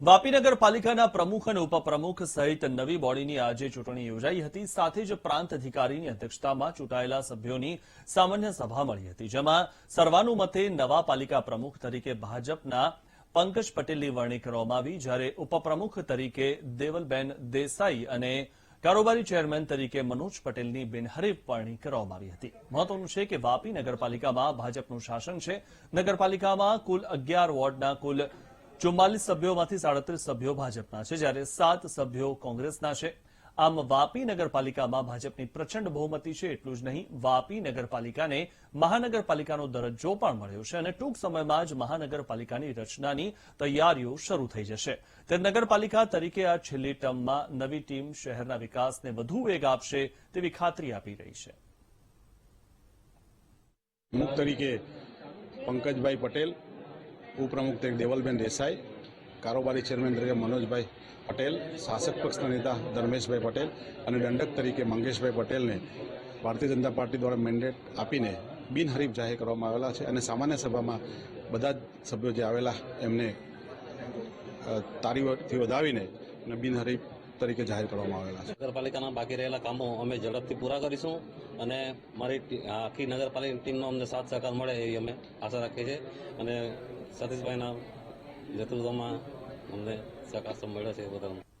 વાપી નગરપાલિકાના પ્રમુખ અને ઉપપ્રમુખ સહિત નવી બોડીની આજે ચૂંટણી યોજાઈ હતી. સાથે જ પ્રાંત અધિકારીની અધ્યક્ષતામાં ચૂંટાયેલા સભ્યોની સામાન્ય સભા મળી હતી, જેમાં સર્વાનુમતે નવા પાલિકા પ્રમુખ તરીકે ભાજપના પંકજ પટેલની વરણી કરવામાં આવી, જ્યારે ઉપપ્રમુખ તરીકે દેવલબેન દેસાઈ અને કારોબારી ચેરમેન તરીકે મનોજ પટેલની બિનહરીફ વરણી કરવામાં આવી હતી. મહત્વનું છે કે વાપી નગરપાલિકામાં ભાજપનું શાસન છે. નગરપાલિકામાં કુલ અગિયાર વોર્ડના કુલ ચુમ્માલીસ સભ્યોમાંથી સાડત્રીસ સભ્યો ભાજપના છે. જ્યારે સાત સભ્યો કોંગ્રેસના છે. આમ વાપી નગરપાલિકામાં ભાજપની પ્રચંડ બહુમતી છે એટલું જ નહીં, વાપી નગરપાલિકાને મહાનગરપાલિકાનો દરજ્જો પણ મળ્યો છે અને ટૂંક સમયમાં જ મહાનગરપાલિકાની રચનાની તૈયારીઓ શરૂ થઈ જશે. તે નગરપાલિકા તરીકે આ છેલ્લી ટર્મમાં નવી ટીમ શહેરના વિકાસને વધુ વેગ આપશે તેવી ખાતરી આપી રહી છે. પંકજભાઈ પટેલ ઉપપ્રમુખ તરીકે દેવલબેન દેસાઈ કારોબારી ચેરમેન તરીકે મનોજભાઈ પટેલ શાસક પક્ષના નેતા ધર્મેશભાઈ પટેલ અને દંડક તરીકે મંગેશભાઈ પટેલને ભારતીય જનતા પાર્ટી દ્વારા મેન્ડેટ આપીને બિનહરીફ જાહેર કરવામાં આવેલા છે અને સામાન્ય સભામાં બધા જ સભ્યો જે આવેલા એમને અ, તારીથી વધાવીને અને બિનહરીફ તરીકે જાહેર કરવામાં આવેલા છે. નગરપાલિકાના બાકી રહેલા કામો અમે ઝડપથી પૂરા કરીશું અને મારી આખી નગરપાલિકા ટીમનો અમને સાથ સહકાર મળે એવી અમે આશા રાખીએ છીએ. અને સતીશભાઈના નેતૃત્વમાં અમને સહકાર મળ્યો છે બદલ